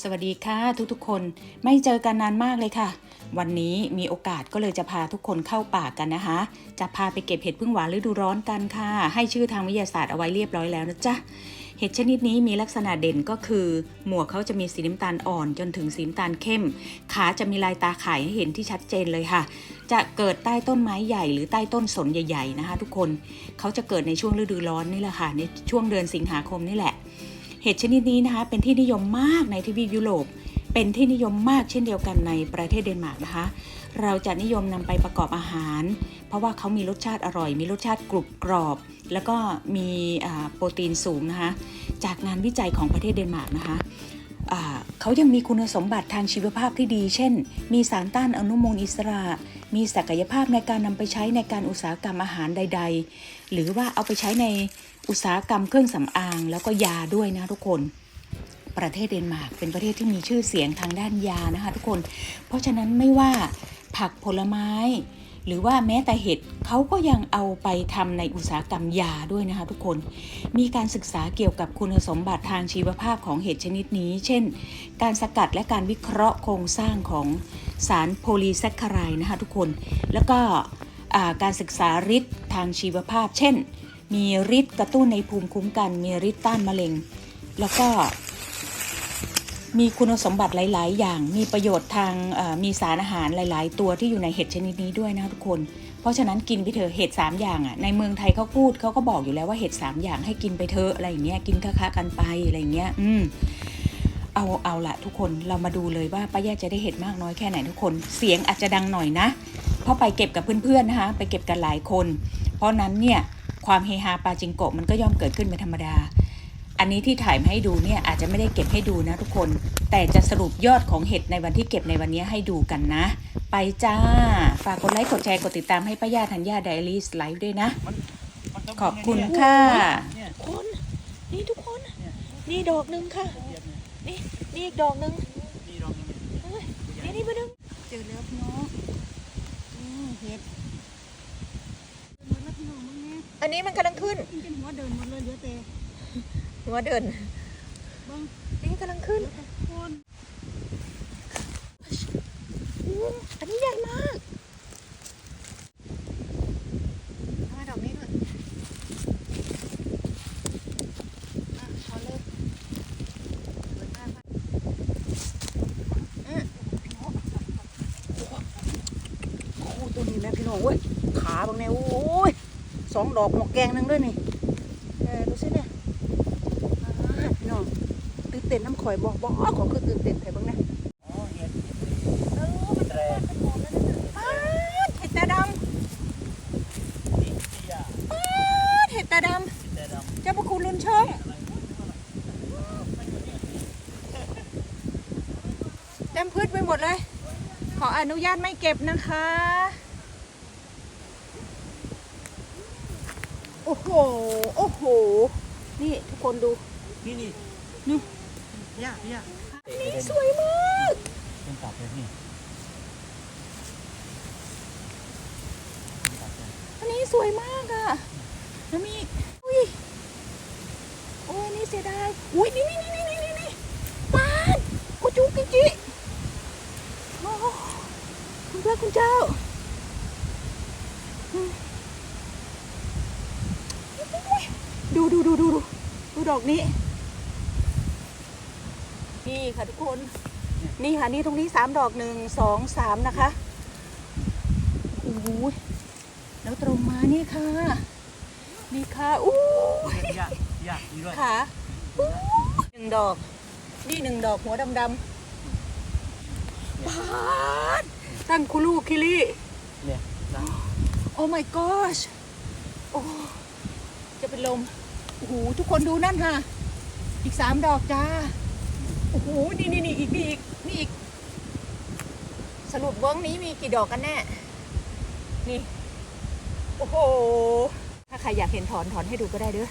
สวัสดีค่ะทุกๆ คนไม่เจอกันนานมากเลยค่ะ วันนี้มีโอกาสก็เลยจะพาทุกคนเข้าป่ากันนะคะ จะพาไปเก็บเห็ดพึ่งหวานฤดูร้อนกันค่ะ ให้ชื่อทางวิทยาศาสตร์เอาไว้เรียบร้อยแล้วนะจ๊ะเห็ดชนิดนี้มีลักษณะเด่นก็คือ หมวกเขาจะมีสีน้ำตาลอ่อนจนถึงสีน้ำตาลเข้ม ขาจะมีลายตาข่ายให้เห็นที่ชัดเจนเลยค่ะ จะเกิดใต้ต้นไม้ใหญ่หรือใต้ต้นสนใหญ่ ๆนะคะ ทุกคนเขาจะเกิดในช่วงฤดูร้อนนี่แหละค่ะในช่วงเดือนสิงหาคมนี่แหละ เห็ดชนิดนี้นะคะเป็นที่นิยมมากในทวีปยุโรป เป็นที่นิยมมากเช่นเดียวกันในประเทศเดนมาร์กนะคะ เราจะนิยมนำไปประกอบอาหาร เพราะว่าเขามีรสชาติอร่อย มีรสชาติกรุบกรอบ แล้วก็มีโปรตีนสูงนะคะ จากงานวิจัยของประเทศเดนมาร์กนะคะเขายังมีคุณสมบัติทางชีวภาพที่ดี เช่น มีสารต้านอนุมูลอิสระ มีศักยภาพในการนำไปใช้ในการอุตสาหกรรมอาหารใด ๆ หรือว่าเอาไปใช้ใน อุตสาหกรรมเครื่องสำอางแล้วก็ยาด้วยนะทุกคน ประเทศเดนมาร์กเป็นประเทศที่มีชื่อเสียงทางด้านยานะคะทุกคน เพราะฉะนั้นไม่ว่าผักผลไม้ หรือว่าแม้แต่เห็ดเขาก็ยังเอาไปทำในอุตสาหกรรมยาด้วยนะคะทุกคน มีการศึกษาเกี่ยวกับคุณสมบัติทางชีวภาพของเห็ดชนิดนี้ เช่น การสกัดและการวิเคราะห์โครงสร้างของสารโพลีแซคคาไรด์นะคะทุกคน แล้วก็การศึกษาฤทธิ์ทางชีวภาพ เช่น มีฤทธิ์กระตุ้นในภูมิคุ้มกัน มีฤทธิ์ต้านมะเร็ง แล้วก็มีคุณสมบัติหลาย ๆ อย่าง มีประโยชน์ทางมีสารอาหารหลาย ๆ ตัวที่อยู่ในเห็ดชนิดนี้ด้วยนะทุกคน เพราะฉะนั้นกินไปเถอะเห็ดสามอย่างอะ ในเมืองไทยเขาพูดเขาก็บอกอยู่แล้วว่าเห็ดสามอย่างให้กินไปเถอะอะไรอย่างเงี้ย กินค้าๆกันไปอะไรอย่างเงี้ย อืม เอาเอาละทุกคนเรามาดูเลยว่าป้าแย่จะได้เห็ดมากน้อยแค่ไหนทุกคน เสียงอาจจะดังหน่อยนะ เพราะไปเก็บกับเพื่อน ๆ นะคะ ไปเก็บกันหลายคน เพราะนั้นเนี่ย ความเฮฮาปาจิงโกะมันก็ย่อมเกิดขึ้นเป็นธรรมดา อันนี้ที่ถ่ายมาให้ดูเนี่ยอาจจะไม่ได้เก็บให้ดูนะทุกคน แต่จะสรุปยอดของเห็ดในวันที่เก็บในวันนี้ให้ดูกันนะ ไปจ้า ฝากกดไลค์กดแชร์กดติดตามให้ป้าย่าธัญญาไดอารี่ไลฟ์ด้วยนะ ขอบคุณค่ะคน นี่ทุกคน นี่ดอกหนึ่งค่ะ นี่นี่อีกดอกหนึ่งดู เอ้ยนี่นี่มาดึง เจอแล้วพี่น้องอืมเห็ดเดินหมดแล้วพี่น้องมึงเนี่ย อันนี้มันกำลังขึ้นกินเป็นหัวเดินหมดเลยเหลือแต่หัวเดินบางนี่กำลังขึ้น คนอันนี้ใหญ่มากทำไมดอกนี้ด้วยอะอเลยเปิดหน้าค่ะอืมโอ้ตัวนี้แม่พี่น้องเว้ย ขาบางแนวโอ้ สองดอกหมกแกงหนึงด้วยนี่เออดูสิเนี่ยพี่น้องตื่นเต้นน้ำข่อยบอกบอกขอคือตื่นเต้นไทยบ้างนะเห็ดตาดำเห็ดตาดแต่ดำเจ้าพระคุณลุนช่องเต็มพืชไปหมดเลย ขออนุญาตไม่เก็บนะคะ โอ้โหโอ้โห นี่ทุกคนดูำนี่นี่นี่ยาพี่ยานี่สวยมากเป็นตับเลยนี่เป็นตับเลยอันนี้สวยมากอะแล้วมีอีกอุ้ย โอ้ยนี่เสียดาย อุ้ยนี่นี่นี่นี่นี่นี่ปานโอ้จุกกิจิโอ้คุณพระคุณเจ้าอืมดูดูดูดูดูดูดอ กนี้ นี่ค่ะทุกคน นี่ค่ะ นี่ตรงนี้สามดอกหนึ่งสองสามนะคะโอ้โหแล้วตรงมานี่ค่ะ นี่ค่ะอู้ยยายานี่ด้วยขาอู้หนึ่งดอก นี่หนึ่งดอกหัวดำดำปาดตั้งคุลูคิริเนี่ยนะโอ้ my gosh โอ้ จะเป็นลมโอ้โหทุกคนดูนั่นค่ะ อีกสามดอกจ้า โอ้โห นี่นี่นี่อีกนี่อีกนี่อีก สรุปเวิ้งนี้มีกี่ดอกกันแน่ นี่ โอ้โห ถ้าใครอยากเห็นถอนถอนให้ดูก็ได้เด้อ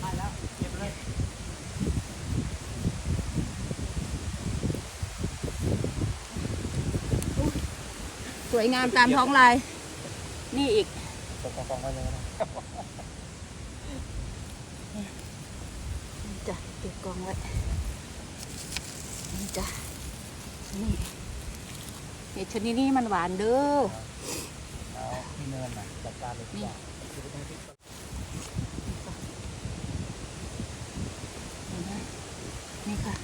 ได้แล้วเก็บเลย ส วยงามตามท้องลาย นี่อีกตกกองไว้เลยนะนี่จ้ะเก็บกองไว้นี่จ้ะนี่เห็ดชนิดนี้มันหวานเด้อแล้วที่เนินน่ะจัดการเลยทุกอย่างคือต้องที่เห็นไหมนี่ค่ะ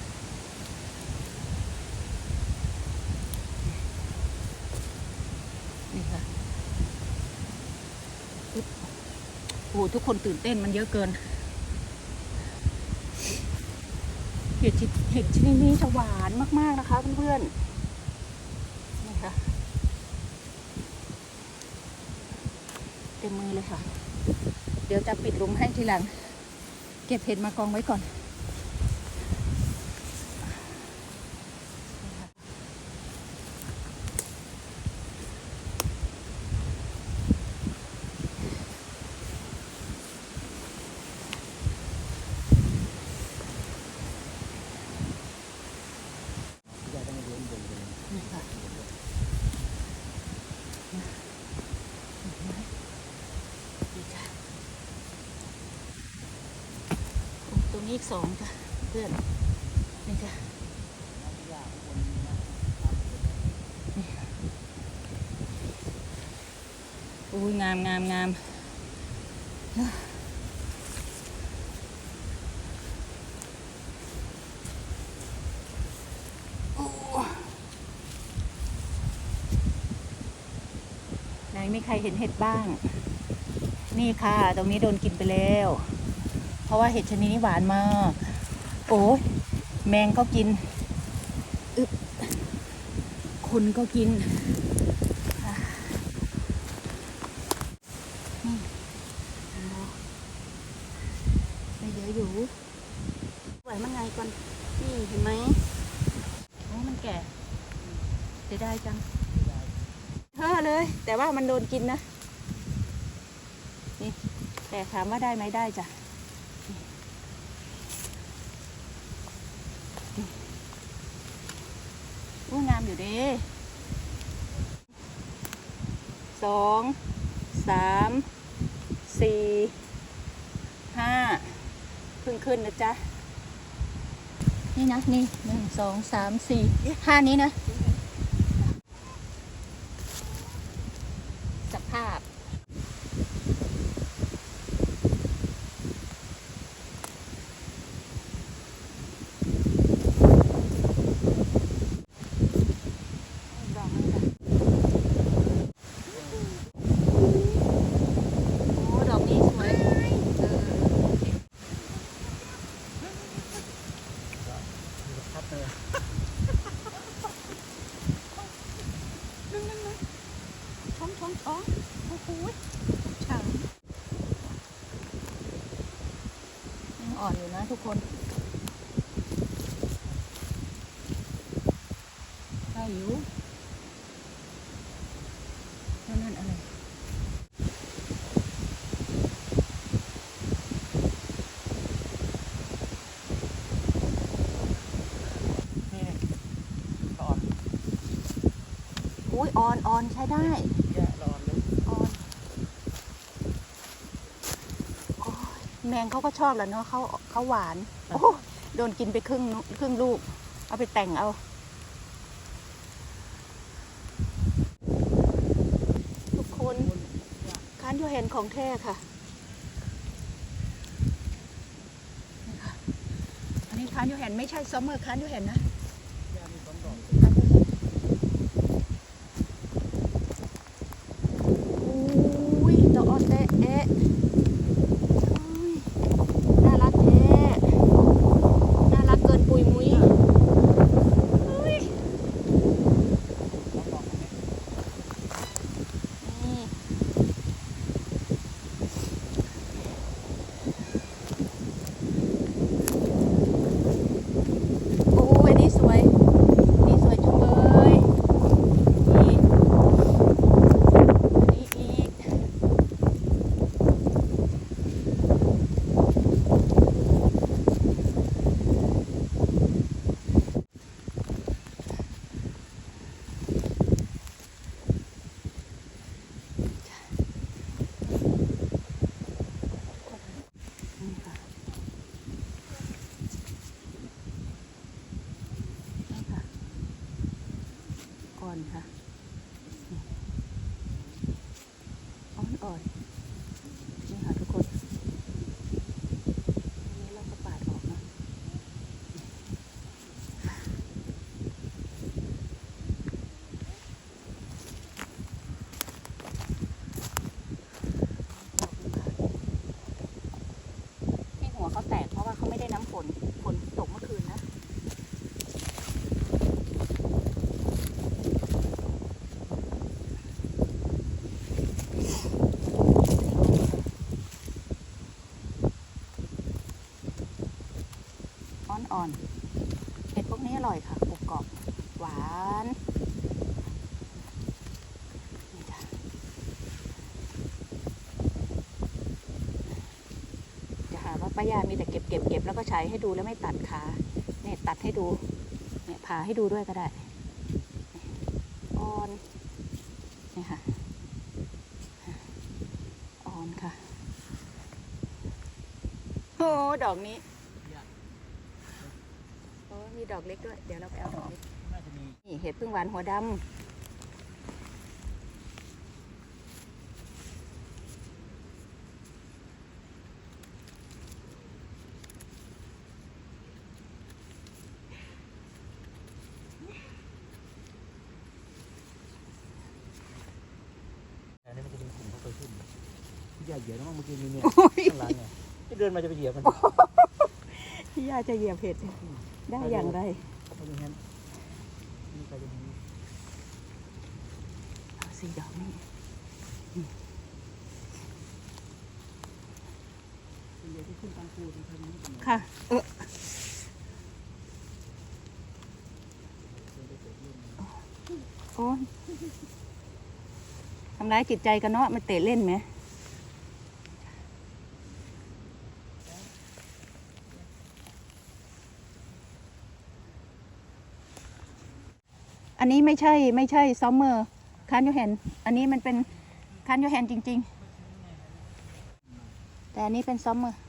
นี่ค่ะปึ๊บโอ้โห ทุกคนตื่นเต้นมันเยอะเกิน เห็ดชิเห็ดชนิดนี้จะหวานมาก ๆนะคะเพื่อนๆนี่ค่ะเต็มมือเลยค่ะ เดี๋ยวจะปิดลุมให้ทีหลัง เก็บเห็ดมากองไว้ก่อน ที่จะต้องเลี้ยงบนบน นี่ค่ะนี่จ้ะโอ้ตรง นี้อีกสองจ้ะเพื่อนนี่จ้ะอุ้ยงามงามงามไหนมีใครเห็นเห็ดบ้าง นี่ค่ะ ตรงนี้โดนกินไปแล้ว ราะว่าเห็ดชนิดนี้หวานมากโอ้ยแมงก็กินอึบคนก็กินนี่ไม่เยอะอยู่ไหวมันไงก่อนนี่เห็นไหมโอ้มันแก่เสียดายจังเฮ้อเลย แต่ว่ามันโดนกินนะ นี่ แต่ถามว่าได้ไหมได้จ้ะนี่นี่อู้งามอยู่เด้ สองสามสี่ห้าพึ่งขึ้นนะจ๊ะ นี่นะ นี่หนึ่งสองสามสี่ห้านี้นะ สภาพ ดอกมันค่ะโอ้ดอกนี้สวยเออ พัดเลย ช้องช้องช้องโอ้โหฉ่ำยังอ่อนอยู่นะ ทุกคน ได้อยู่นั่นนั่นอะไรนี่ก่อนอุ้ยอ่อนอ่อนใช้ได้ แยะร้อนเลย อ่อนโอ้ย แมงเขาก็ชอบแหล้วเนาะเขาเขาหวาน โอ้โดนกินไปครึ่งนุครึ่งลูก เอาไปแต่งเอา ทุกคนคันยูเห็นของแท้ค่ะนี่ค่ะอันนี้คันยูเห็นไม่ใช่ซัมเมอร์คันยูเห็นนะ ป้ายามีแต่เก็บเก็บเก็บแล้วก็ใช้ให้ดูแล้วไม่ตัดขาเนี่ยตัดให้ดูเนี่ยผ่าให้ดูด้วยก็ได้อ่อนเนี่ยค่ะอ่อนค่ะโอ้ดอกนี้โอ้มีดอกเล็กด้วย เดี๋ยวเราไปเอาดอกเล็กน่าจะมีนี่เห็ดพึ่งหวานหัวดำ อันนี้มันจะเป็นกลุ่มเขาไปขึ้น พี่ใหญ่เหยียบแล้วมั้งเมื่อกี้มีเนี่ยโอ้ยข้างหลังเนี่ยที่เดินมาจะไปเหยียบมันพี่ยาจะเหยียบเห็ดได้อย่างไรเขาอย่างนั้นนี่ใครจะมีเอาสี่ดอกนี่เป็นเดียวที่ขึ้นตามคูที่เขามีนี่เป็นค่ะ เออโอ้ยทำร้ายจิตใจกันเนาะมันเตะเล่นไหม อันนี้ไม่ใช่ไม่ใช่ซอมเมอร์คันยูแฮนอันนี้มันเป็นคันยูแฮนจริง ๆ แต่อันนี้เป็นซอมเมอร์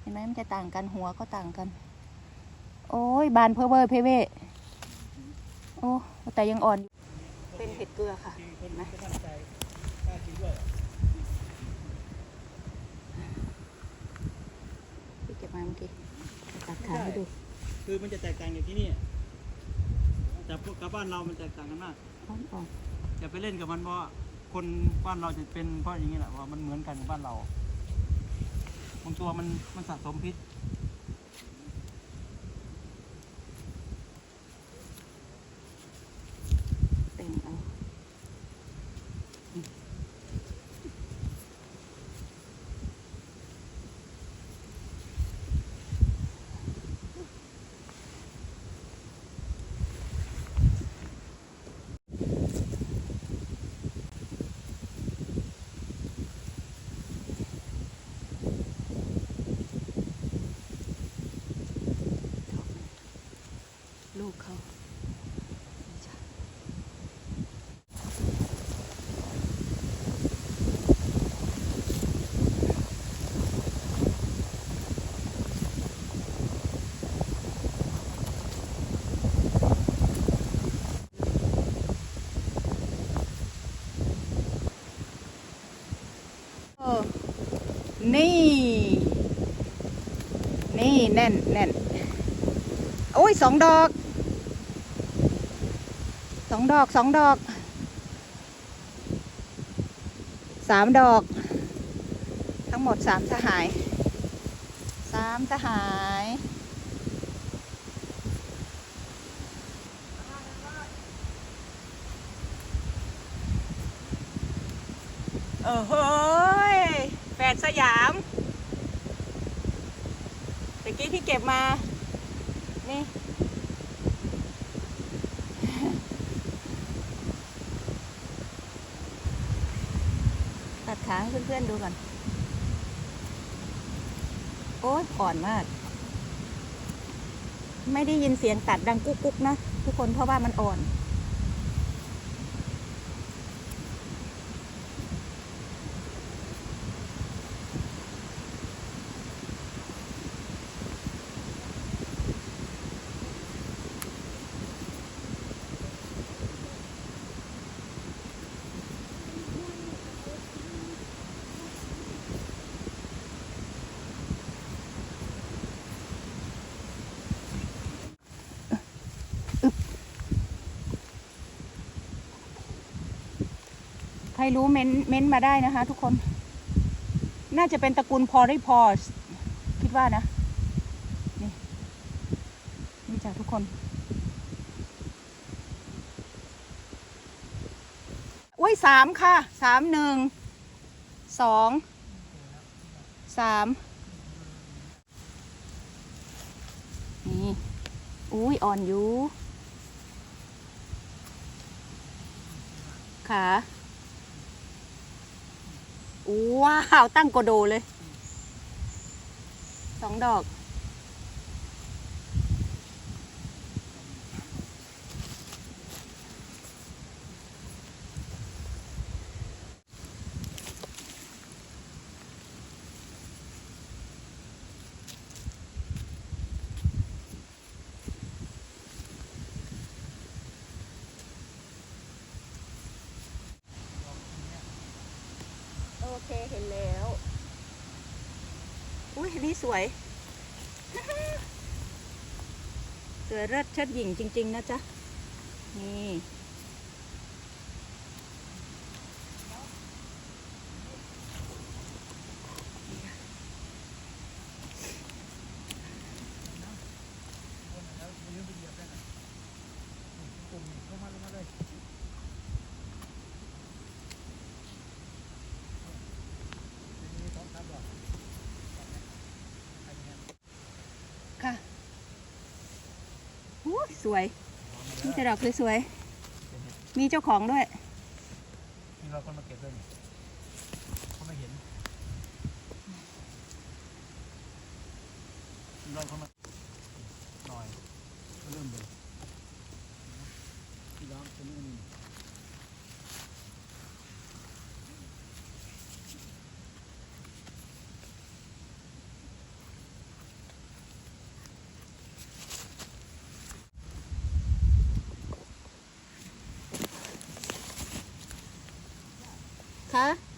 เห็นไหมมันจะต่างกันหัวก็ต่างกัน โอ้ยบานเพอเวอร์เพเวโอ้แต่ยังอ่อน เป็นเห็ดเกลือค่ะเห็นไหมที่เก็บมาเมื่อกี้ตัดขาให้ดู คือมันจะแตกต่างจากที่นี่ แต่พวกกับบ้านเรามันแตกต่างกันมากอ่อนอ่อนอย่าไปเล่นกับมันเพราะว่าคนบ้านเราจะเป็นเพราะอย่างนี้แหละว่ามันเหมือนกันกับบ้านเราบางตัวมันมันสะสมพิษ นี่ นี่แน่นแน่นโอ้ยสองดอกสองดอกสองดอกสามดอก ทั้งหมดสามสหายสามสหายเออ สยามตะกี้ที่เก็บมา นี่ ตัดขาให้เพื่อนๆดูก่อน โอ้ยอ่อนมาก ไม่ได้ยินเสียงตัดดังกุ๊กกุ๊กนะ ทุกคนเพราะว่ามันอ่อน รรู้เม้นเม้นมาได้นะคะ ทุกคน น่าจะเป็นตระกูลพอได้พอสคิดว่านะ นี่นี่จ้ะทุกคน อุ้ยสามค่ะ สามหนึ่ง สอง สาม นี่ อุ้ยอ่อนอยู่ขา ว้าว ตั้งโกโดเลย สองดอก โอเค เห็นแล้ว อุ้ยอันนี่ สวย สวยเลิศเชิดหญิงจริง ๆ นะจ๊ะ นี่ ค่ะอู้ สวย นี่จะดอกสวยๆมีเจ้าของด้วย มีเราคนมาเก็บด้วยนี่เขาไม่เห็นมีเราคนมาหน่อยก็เริ่มเลยที่ร้านตัวนี้นี่ คะ